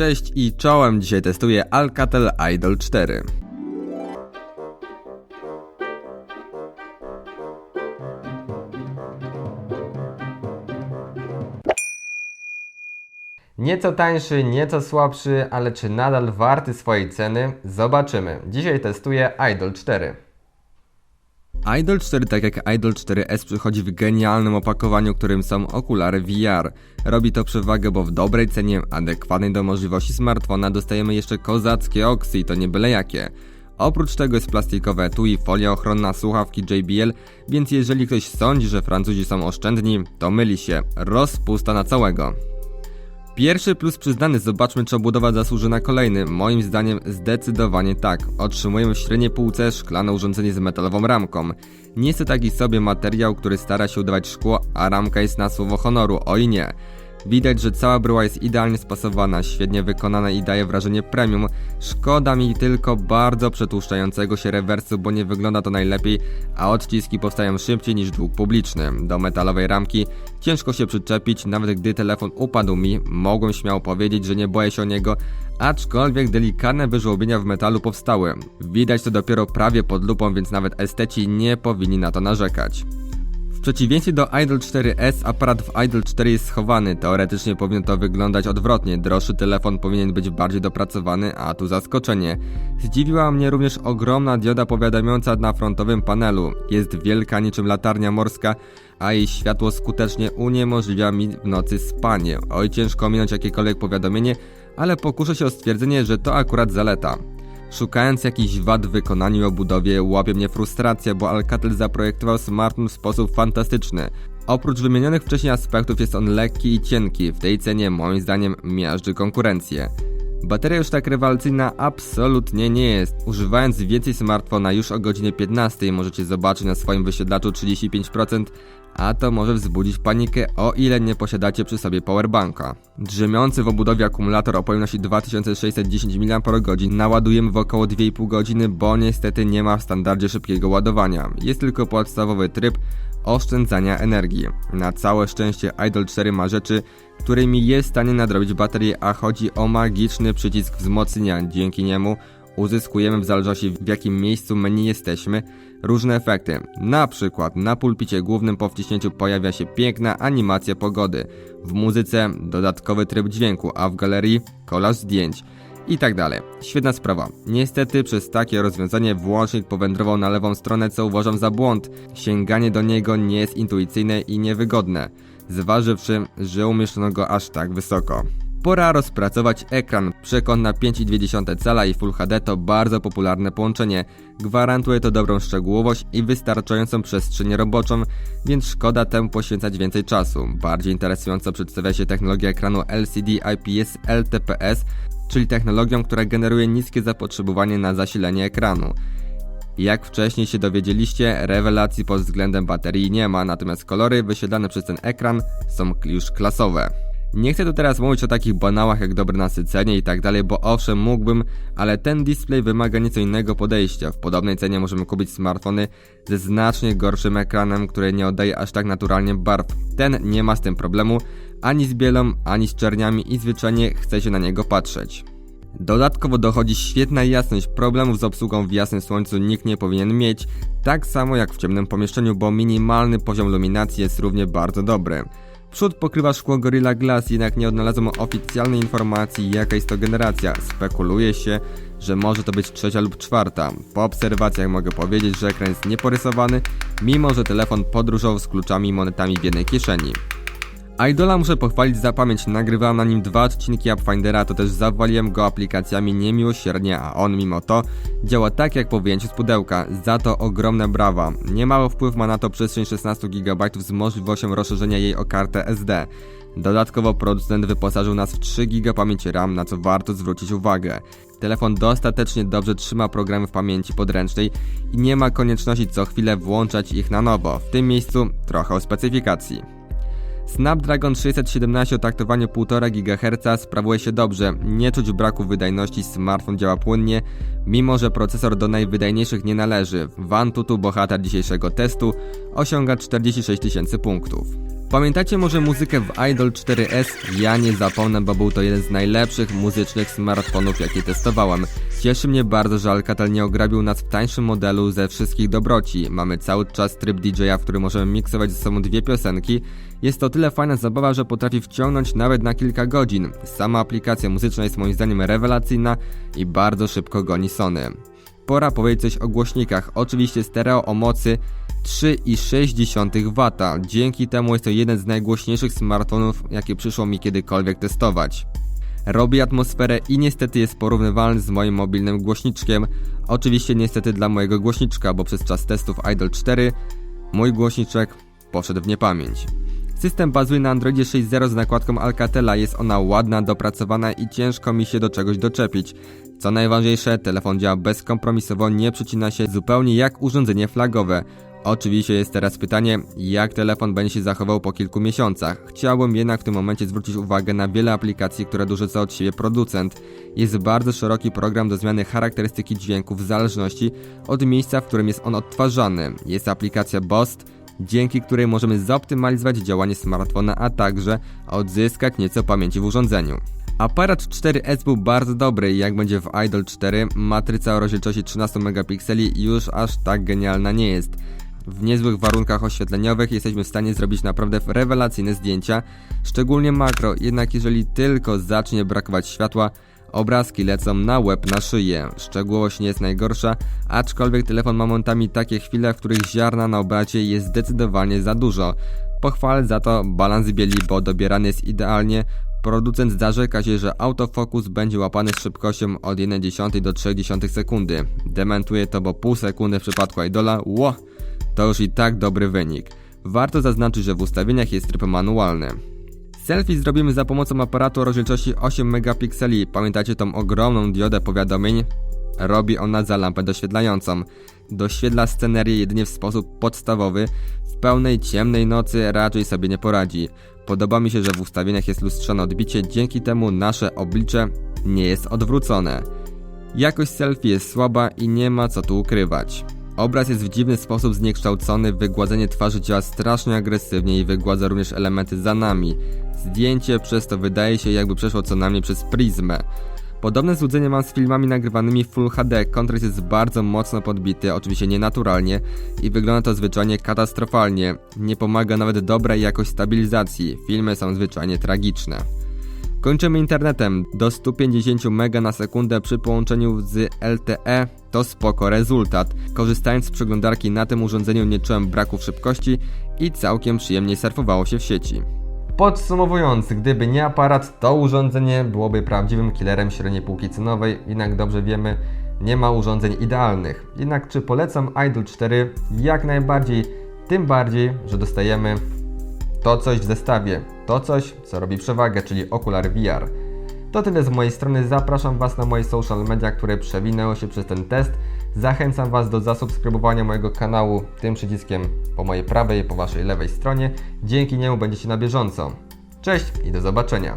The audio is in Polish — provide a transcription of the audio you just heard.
Cześć i czołem, dzisiaj testuję Alcatel Idol 4. Nieco tańszy, nieco słabszy, ale czy nadal warty swojej ceny? Zobaczymy. Dzisiaj testuję Idol 4. Idol 4, tak jak Idol 4S, przychodzi w genialnym opakowaniu, którym są okulary VR. Robi to przewagę, bo w dobrej cenie, adekwatnej do możliwości smartfona, dostajemy jeszcze kozackie oksy i to nie byle jakie. Oprócz tego jest plastikowe tu i folia ochronna słuchawki JBL, więc jeżeli ktoś sądzi, że Francuzi są oszczędni, to myli się. Rozpusta na całego. Pierwszy plus przyznany, zobaczmy czy obudowa zasłuży na kolejny. Moim zdaniem zdecydowanie tak. Otrzymujemy w średniej półce szklane urządzenie z metalową ramką. Nie jest to taki sobie materiał, który stara się udawać szkło, a ramka jest na słowo honoru, oj nie. Widać, że cała bryła jest idealnie spasowana, świetnie wykonana i daje wrażenie premium. Szkoda mi tylko bardzo przetłuszczającego się rewersu, bo nie wygląda to najlepiej, a odciski powstają szybciej niż dług publiczny. Do metalowej ramki ciężko się przyczepić, nawet gdy telefon upadł mi, mogłem śmiało powiedzieć, że nie boję się o niego, aczkolwiek delikatne wyżłobienia w metalu powstały. Widać to dopiero prawie pod lupą, więc nawet esteci nie powinni na to narzekać. W przeciwieństwie do Idol 4S, aparat w Idol 4 jest schowany. Teoretycznie powinno to wyglądać odwrotnie. Droższy telefon powinien być bardziej dopracowany, a tu zaskoczenie. Zdziwiła mnie również ogromna dioda powiadamiająca na frontowym panelu. Jest wielka niczym latarnia morska, a jej światło skutecznie uniemożliwia mi w nocy spanie. Oj, ciężko minąć jakiekolwiek powiadomienie, ale pokuszę się o stwierdzenie, że to akurat zaleta. Szukając jakichś wad w wykonaniu i obudowie, łapie mnie frustracja, bo Alcatel zaprojektował smartfon w sposób fantastyczny. Oprócz wymienionych wcześniej aspektów jest on lekki i cienki, w tej cenie moim zdaniem miażdży konkurencję. Bateria już tak rewelacyjna absolutnie nie jest. Używając więcej smartfona już o godzinie 15 możecie zobaczyć na swoim wyświetlaczu 35%, a to może wzbudzić panikę, o ile nie posiadacie przy sobie powerbanka. Drzemiący w obudowie akumulator o pojemności 2610 mAh naładujemy w około 2,5 godziny, bo niestety nie ma w standardzie szybkiego ładowania. Jest tylko podstawowy tryb oszczędzania energii. Na całe szczęście Idol 4 ma rzeczy, którymi jest w stanie nadrobić baterię, a chodzi o magiczny przycisk wzmocnienia. Dzięki niemu uzyskujemy w zależności w jakim miejscu menu jesteśmy różne efekty. Na przykład na pulpicie głównym po wciśnięciu pojawia się piękna animacja pogody. W muzyce dodatkowy tryb dźwięku, a w galerii kolaż zdjęć i tak dalej. Świetna sprawa. Niestety przez takie rozwiązanie włącznik powędrował na lewą stronę, co uważam za błąd. Sięganie do niego nie jest intuicyjne i niewygodne, zważywszy, że umieszczono go aż tak wysoko. Pora rozpracować ekran. Przekąt na 5,2 cala i Full HD to bardzo popularne połączenie. Gwarantuje to dobrą szczegółowość i wystarczającą przestrzeń roboczą, więc szkoda temu poświęcać więcej czasu. Bardziej interesująco przedstawia się technologia ekranu LCD IPS LTPS, czyli technologią, która generuje niskie zapotrzebowanie na zasilenie ekranu. Jak wcześniej się dowiedzieliście, rewelacji pod względem baterii nie ma, natomiast kolory wyświetlane przez ten ekran są już klasowe. Nie chcę tu teraz mówić o takich banałach jak dobre nasycenie i tak dalej, bo owszem mógłbym, ale ten display wymaga nieco innego podejścia. W podobnej cenie możemy kupić smartfony ze znacznie gorszym ekranem, który nie oddaje aż tak naturalnie barw. Ten nie ma z tym problemu, ani z bielą, ani z czerniami i zwyczajnie chce się na niego patrzeć. Dodatkowo dochodzi świetna jasność, problemów z obsługą w jasnym słońcu nikt nie powinien mieć, tak samo jak w ciemnym pomieszczeniu, bo minimalny poziom luminacji jest równie bardzo dobry. Przód pokrywa szkło Gorilla Glass, jednak nie odnalazłem oficjalnej informacji jaka jest to generacja. Spekuluje się, że może to być trzecia lub czwarta. Po obserwacjach mogę powiedzieć, że ekran jest nieporysowany, mimo że telefon podróżował z kluczami i monetami w jednej kieszeni. Idola muszę pochwalić za pamięć, nagrywałem na nim dwa odcinki Upfindera, to też zawaliłem go aplikacjami niemiłosiernie, a on mimo to działa tak jak po wyjęciu z pudełka, za to ogromne brawa. Niemały wpływ ma na to przestrzeń 16 GB z możliwością rozszerzenia jej o kartę SD. Dodatkowo producent wyposażył nas w 3 GB pamięci RAM, na co warto zwrócić uwagę. Telefon dostatecznie dobrze trzyma programy w pamięci podręcznej i nie ma konieczności co chwilę włączać ich na nowo. W tym miejscu trochę o specyfikacji. Snapdragon 617 o taktowaniu 1,5 GHz sprawuje się dobrze, nie czuć braku wydajności, smartfon działa płynnie, mimo że procesor do najwydajniejszych nie należy. W Antutu bohater dzisiejszego testu osiąga 46 tysięcy punktów. Pamiętacie może muzykę w Idol 4S? Ja nie zapomnę, bo był to jeden z najlepszych muzycznych smartfonów, jakie testowałem. Cieszy mnie bardzo, że Alcatel nie ograbił nas w tańszym modelu ze wszystkich dobroci. Mamy cały czas tryb DJ-a, w którym możemy miksować ze sobą dwie piosenki. Jest to tyle fajna zabawa, że potrafi wciągnąć nawet na kilka godzin. Sama aplikacja muzyczna jest moim zdaniem rewelacyjna i bardzo szybko goni Sony. Pora powiedzieć coś o głośnikach. Oczywiście stereo o mocy 3,6 W. Dzięki temu jest to jeden z najgłośniejszych smartfonów, jakie przyszło mi kiedykolwiek testować. Robi atmosferę i niestety jest porównywalny z moim mobilnym głośniczkiem. Oczywiście niestety dla mojego głośniczka, bo przez czas testów Idol 4 mój głośniczek poszedł w niepamięć. System bazuje na Androidzie 6.0 z nakładką Alcatela, jest ona ładna, dopracowana i ciężko mi się do czegoś doczepić. Co najważniejsze, telefon działa bezkompromisowo, nie przycina się zupełnie jak urządzenie flagowe. Oczywiście jest teraz pytanie, jak telefon będzie się zachował po kilku miesiącach. Chciałbym jednak w tym momencie zwrócić uwagę na wiele aplikacji, które dorzuca od siebie producent. Jest bardzo szeroki program do zmiany charakterystyki dźwięku w zależności od miejsca, w którym jest on odtwarzany. Jest aplikacja Bost, dzięki której możemy zoptymalizować działanie smartfona, a także odzyskać nieco pamięci w urządzeniu. Aparat 4S był bardzo dobry jak będzie w Idol 4, matryca o rozdzielczości 13 megapikseli już aż tak genialna nie jest. W niezłych warunkach oświetleniowych jesteśmy w stanie zrobić naprawdę rewelacyjne zdjęcia, szczególnie makro, jednak jeżeli tylko zacznie brakować światła, obrazki lecą na łeb, na szyję. Szczegółowość nie jest najgorsza, aczkolwiek telefon ma momentami takie chwile, w których ziarna na obrazie jest zdecydowanie za dużo. Pochwalę za to balans bieli, bo dobierany jest idealnie. Producent zarzeka się, że autofokus będzie łapany z szybkością od 1,1 do 0,3 sekundy. Dementuje to, bo pół sekundy w przypadku Idola, ło, to już i tak dobry wynik. Warto zaznaczyć, że w ustawieniach jest tryb manualny. Selfie zrobimy za pomocą aparatu o rozdzielczości 8 megapikseli. Pamiętacie tą ogromną diodę powiadomień? Robi ona za lampę doświetlającą. Doświetla scenerię jedynie w sposób podstawowy. W pełnej ciemnej nocy raczej sobie nie poradzi. Podoba mi się, że w ustawieniach jest lustrzane odbicie, dzięki temu nasze oblicze nie jest odwrócone. Jakość selfie jest słaba i nie ma co tu ukrywać. Obraz jest w dziwny sposób zniekształcony, wygładzenie twarzy działa strasznie agresywnie i wygładza również elementy za nami. Zdjęcie przez to wydaje się jakby przeszło co najmniej przez pryzmę. Podobne złudzenie mam z filmami nagrywanymi Full HD. Kontrast jest bardzo mocno podbity, oczywiście nienaturalnie i wygląda to zwyczajnie katastrofalnie. Nie pomaga nawet dobra jakość stabilizacji. Filmy są zwyczajnie tragiczne. Kończymy internetem. Do 150 MB na sekundę przy połączeniu z LTE to spoko rezultat. Korzystając z przeglądarki na tym urządzeniu nie czułem braków szybkości i całkiem przyjemnie surfowało się w sieci. Podsumowując, gdyby nie aparat, to urządzenie byłoby prawdziwym killerem średniej półki cenowej, jednak dobrze wiemy, nie ma urządzeń idealnych. Jednak czy polecam Idol 4? Jak najbardziej, tym bardziej, że dostajemy to coś w zestawie, to coś, co robi przewagę, czyli okulary VR. To tyle z mojej strony, zapraszam Was na moje social media, które przewinęły się przez ten test. Zachęcam Was do zasubskrybowania mojego kanału tym przyciskiem po mojej prawej i po Waszej lewej stronie. Dzięki niemu będziecie na bieżąco. Cześć i do zobaczenia.